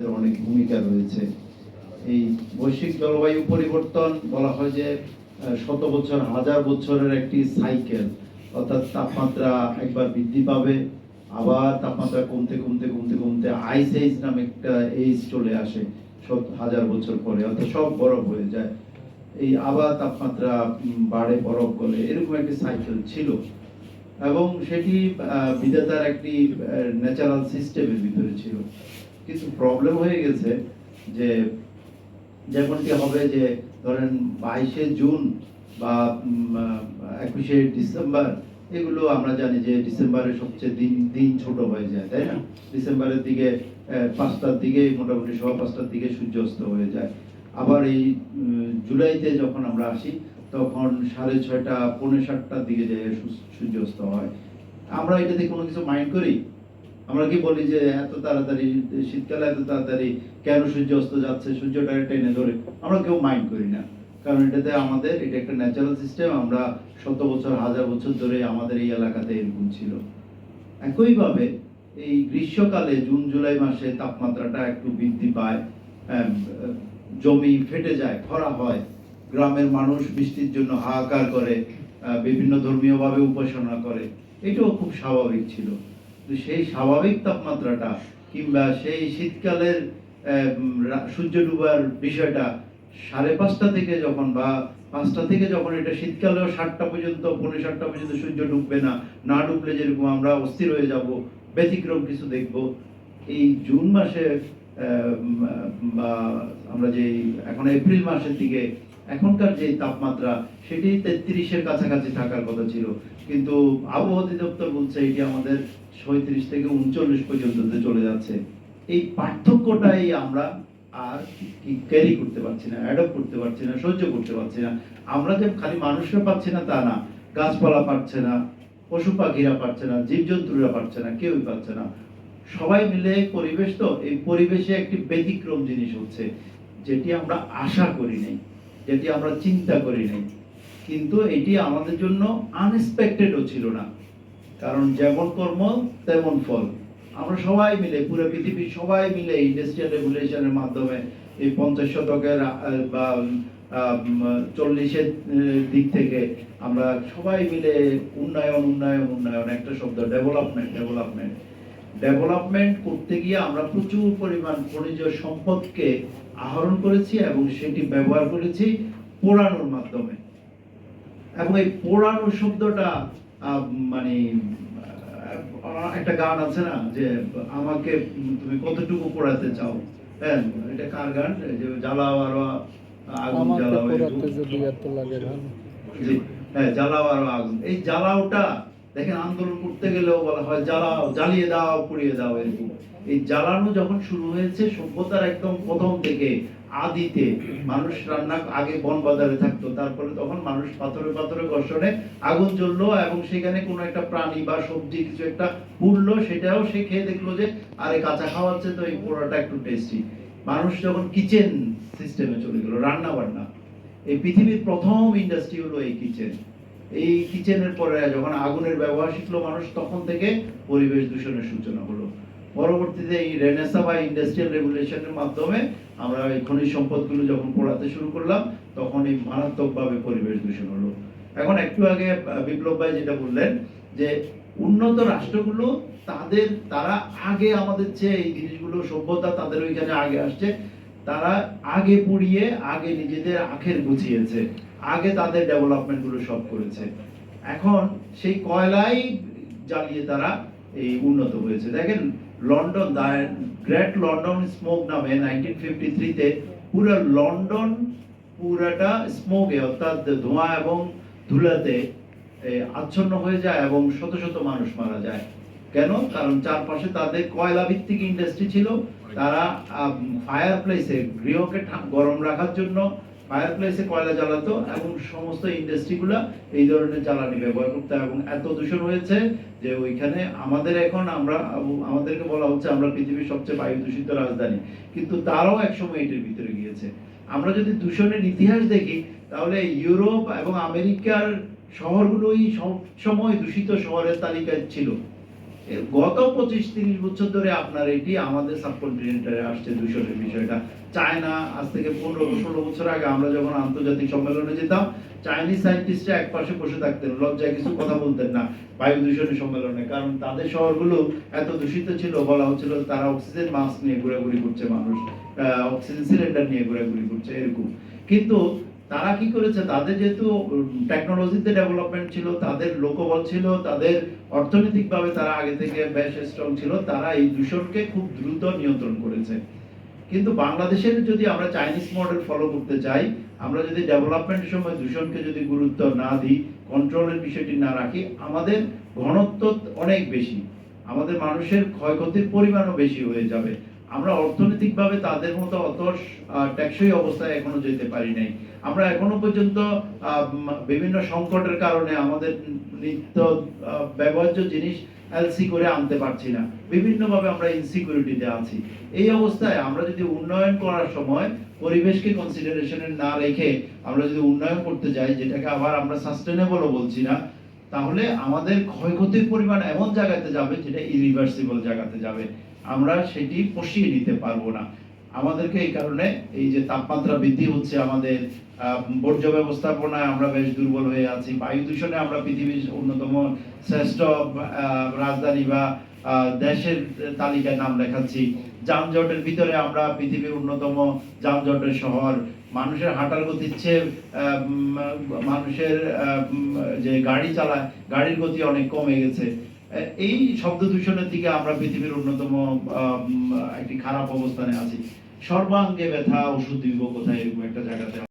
এর অনেক ভূমিকা রয়েছে। এই বৈশ্বিক জলবায়ু পরিবর্তন বলা হয় যে শত বছর, হাজার বছরের একটি সাইকেল অর্থাৎ তাপমাত্রা একবার বৃদ্ধি পাবে, আবার তাপমাত্রা কমতে কমতে কমতে কমতে আইস এজ নামে একটা এইজ চলে আসে সব হাজার বছর পরে। অর্থাৎ সব বরফ হয়ে যায়। এই আবার তাপমাত্রা বাড়ে বরফ গলে। এরকম একটি সাইকেল ছিল। এবং সেটি বিধাতার একটি ন্যাচারাল সিস্টেমের ভিতরে ছিল। কিন্তু প্রবলেম হয়ে গেছে যে যেমনটি হবে যে ধরেন বাইশে জুন বা একুশে ডিসেম্বর, এগুলো আমরা জানি যে ডিসেম্বরে সবচেয়ে দিন দিন ছোট হয়ে যায়, তাই না? ডিসেম্বরের দিকে পাঁচটার দিকে মোটামুটি সব পাঁচটার দিকে সূর্যাস্ত হয়ে যায়। আবার এই জুলাইতে যখন আমরা আসি, তখন সাড়ে ছয়টা, পৌনে সাতটার দিকে যে সূর্যাস্ত হয়। আমরা এটাতে কোনো কিছু মাইন্ড করি? আমরা কি বলি যে এত তাড়াতাড়ি, শীতকালে এত তাড়াতাড়ি কেন সূর্য অস্ত যাচ্ছে? সূর্যটা টেনে ধরে আমরা কেউ মাইন্ড করি না। কারণ এটাতে আমাদের, এটা একটা ন্যাচারাল সিস্টেম আমরা শত বছর, হাজার বছর ধরে আমাদের এই এলাকাতে এরকম ছিল। একইভাবে এই গ্রীষ্মকালে জুন, জুলাই মাসে তাপমাত্রাটা একটু বৃদ্ধি পায় জমি ফেটে যায়, খরা হয়, গ্রামের মানুষ বৃষ্টির জন্য হাহাকার করে বিভিন্ন ধর্মীয়ভাবে উপাসনা করে। এটাও খুব স্বাভাবিক ছিল। সেই স্বাভাবিক তাপমাত্রাটা কিংবা সেই শীতকালের সূর্য ডুবার বিষয়টা সাড়ে পাঁচটা থেকে যখন বা পাঁচটা থেকে যখন এটা শীতকালেও সাতটা পর্যন্ত, পৌনে সাতটা পর্যন্ত সূর্য ডুববে না না ডুবলে যেরকম আমরা অস্থির হয়ে যাব, ব্যতিক্রম কিছু দেখব, এই জুন মাসে বা আমরা যে এখন এপ্রিল মাসের দিকে এখনকার যে তাপমাত্রা, সেটি তেত্রিশের কাছাকাছি থাকার কথা ছিল। কিন্তু আবহাওয়া অধিদপ্তর বলছে এটি আমাদের সৈত্রিশ থেকে উনচল্লিশ পর্যন্ত চলে যাচ্ছে। এই পার্থক্যটাই আমরা আর কি ক্যারি করতে পারছি না অ্যাডপ্ট করতে পারছি না, সহ্য করতে পারছি না। আমরা যে খালি মানুষরা পাচ্ছি না, তা না। গাছপালা পাচ্ছে না, পশু পাখিরা পাচ্ছে না, জীবজন্তুরা পাচ্ছে না, কেউই পাচ্ছে না। সবাই মিলে পরিবেশ তো, এই পরিবেশে একটি ব্যতিক্রম জিনিস হচ্ছে, যেটি আমরা আশা করি নাই। যেটি আমরা চিন্তা করি নাই। কিন্তু এটি আমাদের জন্য আনএক্সপেক্টেডও ছিল না। কারণ যেমন কর্ম, তেমন ফল। আমরা সবাই মিলে, পুরো পৃথিবীর সবাই মিলে ইন্ডাস্ট্রিয়াল রেগুলেশনের মাধ্যমে এই পঞ্চাশ শতকের বা চল্লিশের দিক থেকে আমরা সবাই মিলে উন্নয়ন উন্নয়ন উন্নয়ন, একটা শব্দ ডেভেলপমেন্ট ডেভেলপমেন্ট ডেভেলপমেন্ট করতে গিয়ে আমরা প্রচুর পরিমাণ খনিজ সম্পদকে আহরণ করেছি এবং সেটি ব্যবহার করেছি পোড়ানোর মাধ্যমে। এবং এই পোড়ানো শব্দটা মানে একটা গান আছে না যে আমাকে তুমি কতটুকু পোড়াতে চাও? হ্যাঁ এটা কার গান? যে জ্বালাও আরও আগুন জ্বালাও জি, হ্যাঁ জ্বালাও আরও আগুন। এই জ্বালাওটা দেখেন আন্দোলন করতে গেলেও বলা হয়, জ্বালাও, জ্বালিয়ে দাও, পুড়িয়ে দাও এরকম। এই জ্বালানো যখন শুরু হয়েছে, সভ্যতার একদম প্রথম থেকে আদিতে মানুষ রান্না আগে বন বাজারে থাকতো তারপরে তখন মানুষ পাথরে পাথরে ঘর্ষণে আগুন জ্বললো এবং সেখানে কোনো একটা প্রাণী বা সবজি কিছু একটা পুড়লো, সেটাও সে খেয়ে দেখল যে, আরে কাঁচা খাওয়াচ্ছে তো এই পোড়াটা একটু টেস্টি মানুষ যখন কিচেন সিস্টেমে চলে গেলো রান্না বান্না এই পৃথিবীর প্রথম ইন্ডাস্ট্রি হলো এই কিচেন এই কিচেনের পরে যখন আগুনের ব্যবহার শিখলো মানুষ, তখন থেকে পরিবেশ দূষণের সূচনা হলো। পরবর্তীতে এই রেনেসা বা ইন্ডাস্ট্রিয়াল রেগুলেশনের মাধ্যমে আমরা এই খনিজ সম্পদগুলো যখন পোড়াতে শুরু করলাম তখন এই মারাত্মকভাবে পরিবেশ দূষণ হলো। এখন একটু আগে বিপ্লব ভাই যেটা বললেন যে, উন্নত রাষ্ট্রগুলো তাদের, তারা আগে আমাদের চেয়ে এই জিনিসগুলো, সভ্যতা তাদের ওইখানে আগে আসছে। তারা আগে পুড়িয়ে, আগে নিজেদের আখের গুছিয়েছে। আগে তাদের ডেভেলপমেন্টগুলো সব করেছে। এখন সেই কয়লাই জ্বালিয়ে তারা এই উন্নত হয়েছে। দেখেন, লন্ডন গ্রেট লন্ডন স্মোক নামে নাইনটিন ফিফটি থ্রিতে পুরো লন্ডন পুরাটা স্মোকে অর্থাৎ ধোঁয়া এবং ধুলাতে আচ্ছন্ন হয়ে যায় এবং শত শত মানুষ মারা যায়। কেন? কারণ চারপাশে তাদের কয়লা ভিত্তিক ইন্ডাস্ট্রি ছিল। তারা ফায়ার প্লেসে গৃহকে গরম রাখার জন্য ফায়ার প্লেসে কয়লা জ্বালাতো এবং সমস্ত ইন্ডাস্ট্রিগুলো এই ধরনের জ্বালানি ব্যবহার করতো এবং এত দূষণ হয়েছে যে ওইখানে আমাদের এখন আমরা, আমাদেরকে বলা হচ্ছে আমরা পৃথিবীর সবচেয়ে বায়ু দূষিত রাজধানী। কিন্তু তারাও একসময় এটির ভিতরে গিয়েছে। আমরা যদি দূষণের ইতিহাস দেখি, তাহলে ইউরোপ এবং আমেরিকার শহরগুলোই সব সময় দূষিত শহরের তালিকায় ছিল। গত পঁচিশ তিরিশ বছর ধরে আপনার এটি আমাদের সাবকন্টিনেন্টে আসছে দূষণের বিষয়টা। চায়না, আজ থেকে পনেরো, ষোলো বছর আগে আমরা যখন আন্তর্জাতিক সম্মেলনে যেতাম, চাইনিজ সায়েন্টিস্টরা এক পাশে বসে থাকতেন, লজ্জায় কিছু কথা বলতেন না বায়ু দূষণের সম্মেলনে, কারণ তাদের শহরগুলো এত দূষিত ছিল, বলা হচ্ছিল তারা অক্সিজেন মাস্ক নিয়ে ঘোরাঘুরি করছে মানুষ অক্সিজেন সিলিন্ডার নিয়ে ঘোরাঘুরি করছে, এরকম। কিন্তু তারা কি করেছে? তাদের যেহেতু টেকনোলজিতে ডেভেলপমেন্ট ছিল, তাদের লোকবল ছিল, তাদের অর্থনৈতিকভাবে তারা আগে থেকে বেশ স্ট্রং ছিল, তারা এই দূষণকে খুব দ্রুত নিয়ন্ত্রণ করেছে। কিন্তু বাংলাদেশের যদি আমরা চাইনিজ মডেল ফলো করতে চাই, আমরা যদি ডেভেলপমেন্টের সময় দূষণকে যদি গুরুত্ব না দিই কন্ট্রোলের বিষয়টি না রাখি, আমাদের ঘনত্ব অনেক বেশি। আমাদের মানুষের ক্ষয়ক্ষতির পরিমাণও বেশি হয়ে যাবে। আমরা অর্থনৈতিকভাবে তাদের মতো অত টেকসই অবস্থায় এখনও যেতে পারি নাই। আমরা এখনও পর্যন্ত বিভিন্ন সংকটের কারণে আমাদের নিত্য ব্যবহার্য জিনিস এলসি করে আনতে পারছি না। বিভিন্নভাবে আমরা ইনসিকিউরিটিতে আছি। এই অবস্থায় আমরা যদি উন্নয়ন করার সময় পরিবেশকে কনসিডারেশনে না রেখে আমরা যদি উন্নয়ন করতে যাই, যেটাকে আবার আমরা সাস্টেনেবলও বলছি না, তাহলে আমাদের ক্ষয়ক্ষতির পরিমাণ এমন জায়গাতে যাবে যেটা ইরিভার্সিবল জায়গাতে যাবে। আমরা সেটি পশিয়ে নিতে পারব না। আমাদেরকে এই কারণে এই যে তাপমাত্রা বৃদ্ধি হচ্ছে আমাদের বর্জ্য ব্যবস্থাপনায় আমরা বেশ দুর্বল হয়ে আছি। বায়ু দূষণে আমরা পৃথিবীর অন্যতম শ্রেষ্ঠ রাজধানী বা দেশের তালিকায় নাম লেখাচ্ছি। যানজটের ভিতরে আমরা পৃথিবীর অন্যতম যানজটের শহর। মানুষের হাঁটার গতির চেয়ে মানুষের যে গাড়ি চালায়, গাড়ির গতি অনেক কমে গেছে। এই শব্দ দূষণের দিকে আমরা পৃথিবীর অন্যতম একটি খারাপ অবস্থানে আছি। সর্বাঙ্গে ব্যথা, ওষুধ দিব কোথায় এরকম একটা জায়গাতে